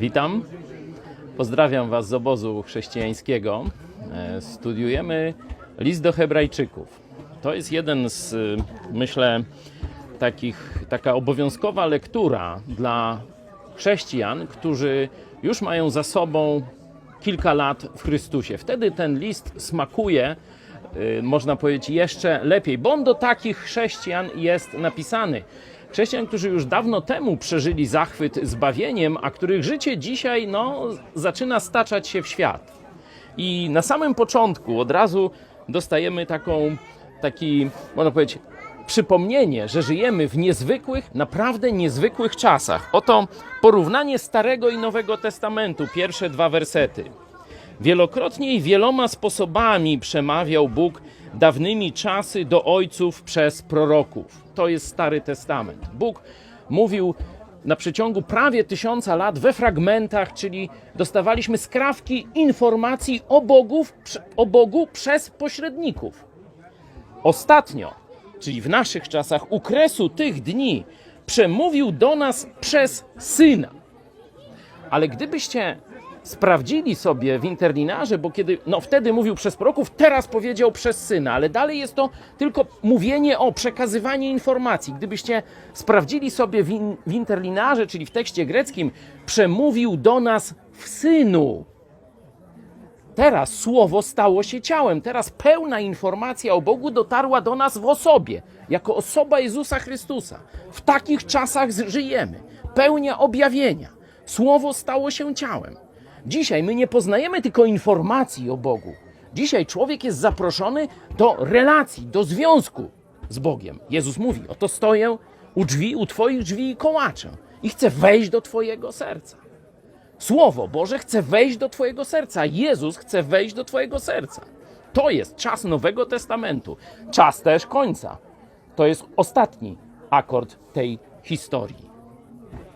Witam. Pozdrawiam Was z obozu chrześcijańskiego. E, Studiujemy list do Hebrajczyków. To jest jeden z, y, myślę, takich, taka obowiązkowa lektura dla chrześcijan, którzy już mają za sobą kilka lat w Chrystusie. Wtedy ten list smakuje, y, można powiedzieć, jeszcze lepiej, bo on do takich chrześcijan jest napisany. Chrześcijan, którzy już dawno temu przeżyli zachwyt zbawieniem, a których życie dzisiaj no, zaczyna staczać się w świat. I na samym początku od razu dostajemy taką, taki, można powiedzieć, przypomnienie, że żyjemy w niezwykłych, naprawdę niezwykłych czasach. Oto porównanie Starego i Nowego Testamentu, pierwsze dwa wersety. Wielokrotnie i wieloma sposobami przemawiał Bóg dawnymi czasy do ojców przez proroków. To jest Stary Testament. Bóg mówił na przeciągu prawie tysiąca lat we fragmentach, czyli dostawaliśmy skrawki informacji o, Bogów, o Bogu przez pośredników. Ostatnio, czyli w naszych czasach, u kresu tych dni, przemówił do nas przez Syna. Ale gdybyście sprawdzili sobie w interlinarze, bo kiedy, no wtedy mówił przez proroków, teraz powiedział przez syna, ale dalej jest to tylko mówienie o przekazywanie informacji. Gdybyście sprawdzili sobie w, in, w interlinarze, czyli w tekście greckim, przemówił do nas w synu. Teraz słowo stało się ciałem. Teraz pełna informacja o Bogu dotarła do nas w osobie, jako osoba Jezusa Chrystusa. W takich czasach żyjemy. Pełnia objawienia. Słowo stało się ciałem. Dzisiaj my nie poznajemy tylko informacji o Bogu. Dzisiaj człowiek jest zaproszony do relacji, do związku z Bogiem. Jezus mówi: Oto stoję u drzwi, u Twoich drzwi i kołaczę i chcę wejść do Twojego serca. Słowo Boże chce wejść do Twojego serca. Jezus chce wejść do Twojego serca. To jest czas Nowego Testamentu. Czas też końca. To jest ostatni akord tej historii.